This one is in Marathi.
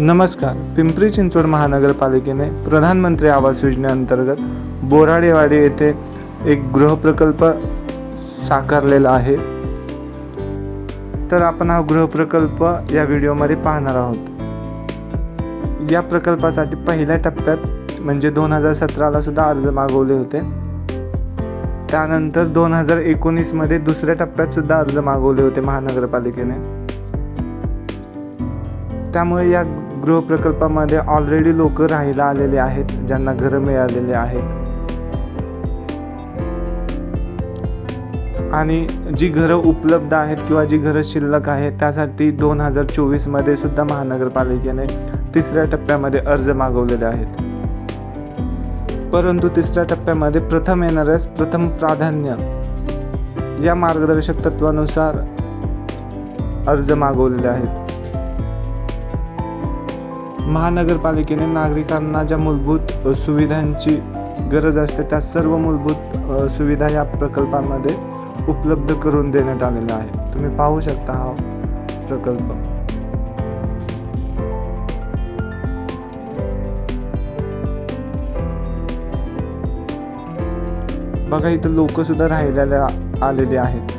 नमस्कार. पिंपरी चिंचवड महानगरपालिकेने प्रधानमंत्री आवास योजनेअंतर्गत बोराडेवाडी येथे एक गृहप्रकल्प साकारलेला आहे. तर आपण हा गृहप्रकल्प या व्हिडिओमध्ये पाहणार आहोत. या प्रकल्पासाठी पहिल्या टप्प्यात म्हणजे दोन हजार सतराला सुद्धा अर्ज मागवले होते. त्यानंतर दोन हजार एकोणीसमध्ये दुसऱ्या टप्प्यात सुद्धा अर्ज मागवले होते महानगरपालिकेने. त्यामुळे या गृहप्रकल्पामध्ये ऑलरेडी लोक राहायला आलेले आहेत ज्यांना घरं मिळालेले आहेत. आणि जी घरं उपलब्ध आहेत किंवा जी घरं शिल्लक आहेत त्यासाठी दोन हजार चोवीसमध्ये सुद्धा महानगरपालिकेने तिसऱ्या टप्प्यामध्ये अर्ज मागवलेले आहेत. परंतु तिसऱ्या टप्प्यामध्ये प्रथम येणाऱ्यास प्रथम प्राधान्य. या मार्गदर्शक तत्वानुसार अर्ज मागवलेले आहेत. महानगरपालिकेने नागरिकांना ज्या मूलभूत सुविधांची गरज असते त्या सर्व मूलभूत सुविधा या प्रकल्पामध्ये उपलब्ध करून देण्यात आलेल्या आहे तुम्ही पाहू शकता हा प्रकल्प. बघा इथं लोक सुद्धा आलेली आलेले आहेत.